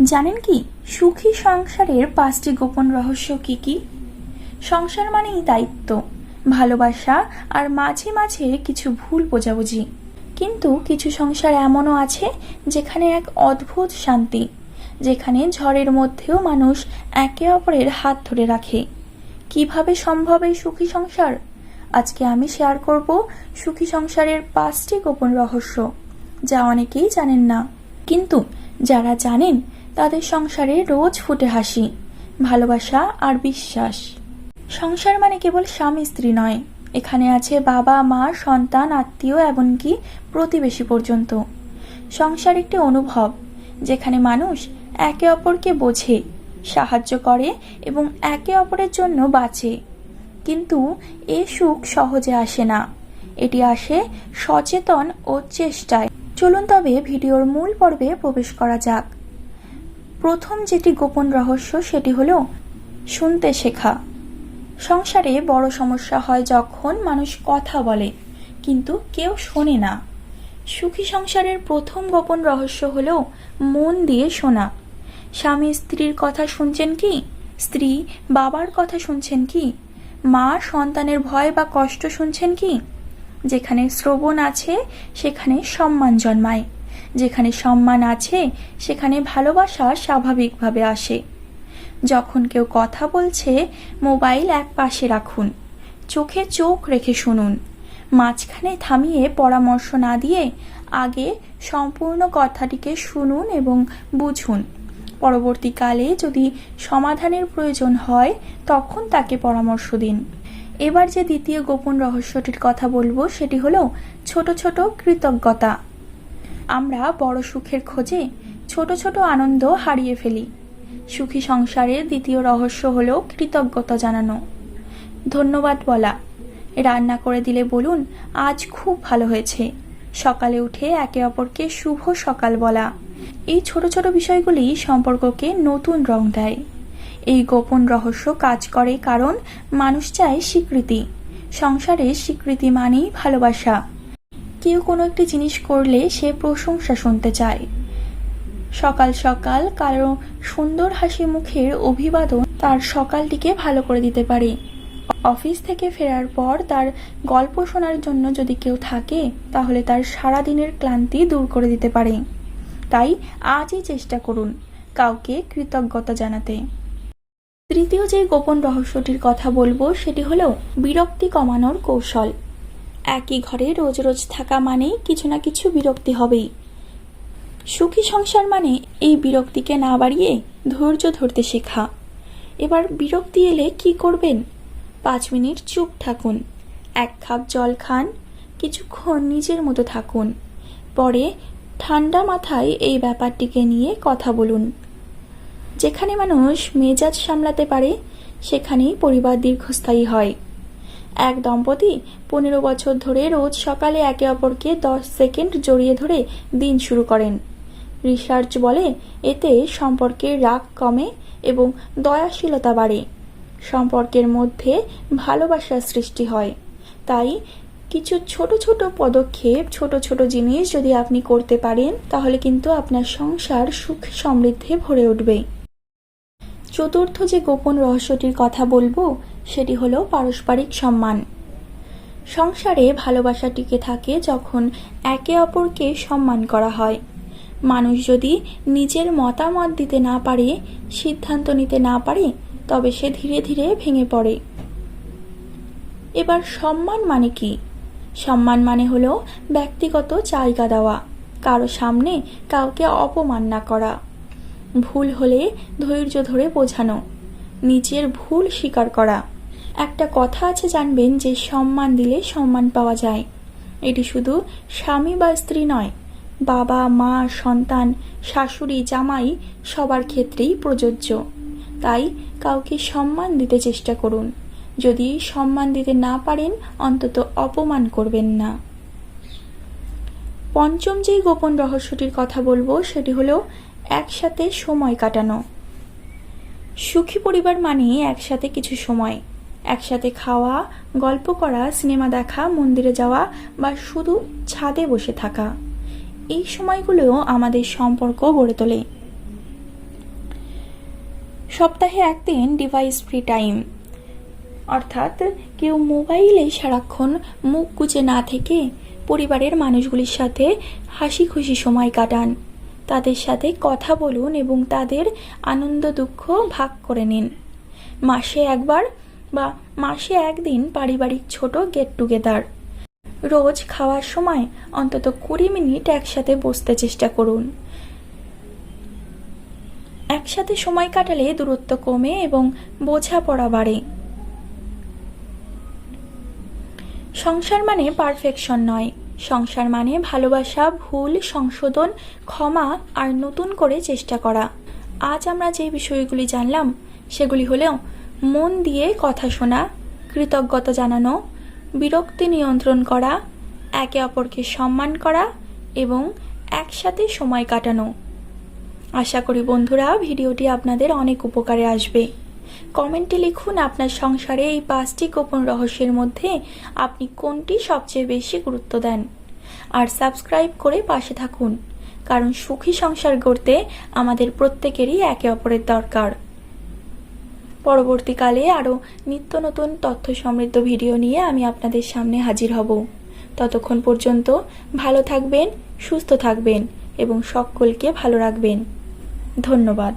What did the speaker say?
জানেন কি? সুখী সংসারের পাঁচটি গোপন রহস্য কি কি? সংসার মানেই দায়িত্ব, ভালোবাসা আর মাঝে মাঝে কিছু ভুল বোঝাবুঝি। কিন্তু কিছু সংসার এমনও আছে যেখানে এক অদ্ভুত শান্তি, যেখানে ঝড়ের মধ্যেও মানুষ একে অপরের হাত ধরে রাখে। কীভাবে সম্ভব এই সুখী সংসার? আজকে আমি শেয়ার করব সুখী সংসারের পাঁচটি গোপন রহস্য, যা অনেকেই জানেন না। কিন্তু যারা জানেন তাদের সংসারে রোজ ফুটে হাসি, ভালোবাসা আর বিশ্বাস। সংসার মানে কেবল স্বামী স্ত্রী নয়। এখানে আছে বাবা, মা, সন্তান, আত্মীয় এমনকি প্রতিবেশী পর্যন্ত। সংসার একটি অনুভব, যেখানে মানুষ একে অপরকে বোঝে, সাহায্য করে এবং একে অপরের জন্য বাঁচে। কিন্তু এ সুখ সহজে আসে না। এটি আসে সচেতন ও চেষ্টায়। চলুন তবে ভিডিওর মূল পর্বে প্রবেশ করা যাক। প্রথম যেটি গোপন রহস্য সেটি হলো শুনতে শেখা। সংসারে বড় সমস্যা হয় যখন মানুষ কথা বলে, কিন্তু কেউ শোনে না। সুখী সংসারের প্রথম গোপন রহস্য হলো মন দিয়ে শোনা। স্বামী স্ত্রীর কথা শুনছেন কি? স্ত্রী বাবার কথা শুনছেন কি? মা সন্তানের ভয় বা কষ্ট শুনছেন কি? যেখানে শ্রবণ আছে, সেখানে সম্মান জন্মায়। যেখানে সম্মান আছে, সেখানে ভালোবাসা স্বাভাবিকভাবে আসে। যখন কেউ কথা বলছে, মোবাইল এক পাশে রাখুন। চোখে চোখ রেখে শুনুন। মাঝখানে থামিয়ে পরামর্শ না দিয়ে আগে সম্পূর্ণ কথাটিকে শুনুন এবং বুঝুন। পরবর্তীকালে যদি সমাধানের প্রয়োজন হয়, তখন তাকে পরামর্শ দিন। এবার যে দ্বিতীয় গোপন রহস্যটির কথা বলব, সেটি হলো ছোট ছোট কৃতজ্ঞতা। আমরা বড় সুখের খোঁজে ছোট ছোট আনন্দ হারিয়ে ফেলি। সুখী সংসারের দ্বিতীয় রহস্য হল কৃতজ্ঞতা জানানো। ধন্যবাদ বলা। রান্না করে দিলে বলুন, আজ খুব ভালো হয়েছে। সকালে উঠে একে অপরকে শুভ সকাল বলা। এই ছোট ছোট বিষয়গুলি সম্পর্ককে নতুন রং দেয়। এই গোপন রহস্য কাজ করে কারণ মানুষ চায় স্বীকৃতি। সংসারে স্বীকৃতি মানেই ভালোবাসা। কেউ কোনো একটি জিনিস করলে সে প্রশংসা শুনতে চায়। সকাল সকাল কারও সুন্দর হাসি মুখের অভিবাদন তার সকালটিকে ভালো করে দিতে পারে। অফিস থেকে ফেরার পর তার গল্প শোনার জন্য যদি কেউ থাকে, তাহলে তার সারা দিনের ক্লান্তি দূর করে দিতে পারে। তাই আজই চেষ্টা করুন কাউকে কৃতজ্ঞতা জানাতে। তৃতীয় যে গোপন রহস্যটির কথা বলব, সেটি হলো বিরক্তি কমানোর কৌশল। একই ঘরে রোজ রোজ থাকা মানেই কিছু না কিছু বিরক্তি হবেই। সুখী সংসার মানে এই বিরক্তিকে না বাড়িয়ে ধৈর্য ধরতে শেখা। এবার বিরক্তি এলে কি করবেন? পাঁচ মিনিট চুপ থাকুন। এক কাপ জল খান, কিছুক্ষণ নিজের মতো থাকুন। পরে ঠান্ডা মাথায় এই ব্যাপারটিকে নিয়ে কথা বলুন। যেখানে মানুষ মেজাজ সামলাতে পারে, সেখানেই পরিবার দীর্ঘস্থায়ী হয়। এক দম্পতি পনেরো বছর ধরে রোজ সকালে একে অপরকে দশ সেকেন্ড জড়িয়ে ধরে দিন শুরু করেন। রিসার্চ বলে এতে সম্পর্কের রাগ কমে এবং দয়াশীলতা বাড়ে। সম্পর্কের মধ্যে ভালোবাসার সৃষ্টি হয়। তাই কিছু ছোট ছোট পদক্ষেপ, ছোট ছোট জিনিস যদি আপনি করতে পারেন, তাহলে কিন্তু আপনার সংসার সুখ সমৃদ্ধে ভরে উঠবে। চতুর্থ যে গোপন রহস্যটির কথা বলব সেটি হলো পারস্পরিক সম্মান। সংসারে ভালোবাসা টিকে থাকে যখন একে অপরকে সম্মান করা হয়। মানুষ যদি নিজের মতামত দিতে না পারে, সিদ্ধান্ত নিতে না পারে, তবে সে ধীরে ধীরে ভেঙে পড়ে। এবার সম্মান মানে কি? সম্মান মানে হলো ব্যক্তিগত জায়গা দেওয়া, কারও সামনে কাউকে অপমান না করা। ভুল হলে ধৈর্য ধরে বোঝানো, নিজের ভুল স্বীকার করা। একটা কথা আছে জানবেন যে সম্মান দিলে সম্মান পাওয়া যায়। এটি শুধু স্বামী বা স্ত্রী নয়, বাবা, মা, সন্তান, শাশুড়ি, জামাই সবার ক্ষেত্রেই প্রযোজ্য। তাই কাউকে সম্মান দিতে চেষ্টা করুন। যদি সম্মান দিতে না পারেন, অন্তত অপমান করবেন না। পঞ্চম যেই গোপন রহস্যটির কথা বলব, সেটি হলো একসাথে সময় কাটানো। সুখী পরিবার মানে একসাথে কিছু সময়। একসাথে খাওয়া, গল্প করা, সিনেমা দেখা, মন্দিরে যাওয়া বা শুধু ছাদে বসে থাকা। এই সময়গুলো আমাদের সম্পর্ক গড়ে তোলে। সপ্তাহে একদিন ডিভাইস ফ্রি টাইম অর্থাৎ কেউ মোবাইলে সারাক্ষণ মুখ গুজে না থেকে পরিবারের মানুষগুলির সাথে হাসি খুশি সময় কাটান। তাদের সাথে কথা বলুন এবং তাদের আনন্দ দুঃখ ভাগ করে নিন। মাসে একবার বা মাসে একদিন পারিবারিক ছোট গেট টুগেদার রোজ খাওয়ার সময় অন্তত কুড়ি মিনিট একসাথে বসতে চেষ্টা করুন। একসাথে সময় কাটালে দূরত্ব কমে এবং বোঝাপড়া বাড়ে। সংসার মানে পারফেকশন নয়। সংসার মানে ভালোবাসা, ভুল, সংশোধন, ক্ষমা আর নতুন করে চেষ্টা করা। আজ আমরা যে বিষয়গুলি জানলাম, সেগুলি হলেও মন দিয়ে কথা শোনা, কৃতজ্ঞতা জানানো, বিরক্তি নিয়ন্ত্রণ করা, একে অপরকে সম্মান করা এবং একসাথে সময় কাটানো। আশা করি বন্ধুরা, ভিডিওটি আপনাদের অনেক উপকারে আসবে। কমেন্টে লিখুন আপনার সংসারে এই পাঁচটি গোপন রহস্যের মধ্যে আপনি কোনটি সবচেয়ে বেশি গুরুত্ব দেন। আর সাবস্ক্রাইব করে পাশে থাকুন, কারণ সুখী সংসার গড়তে আমাদের প্রত্যেকেরই একে অপরের দরকার। পরবর্তীকালে আরও নিত্য নতুন তথ্য সমৃদ্ধ ভিডিও নিয়ে আমি আপনাদের সামনে হাজির হব। ততক্ষণ পর্যন্ত ভালো থাকবেন, সুস্থ থাকবেন এবং সকলকে ভালো রাখবেন। ধন্যবাদ।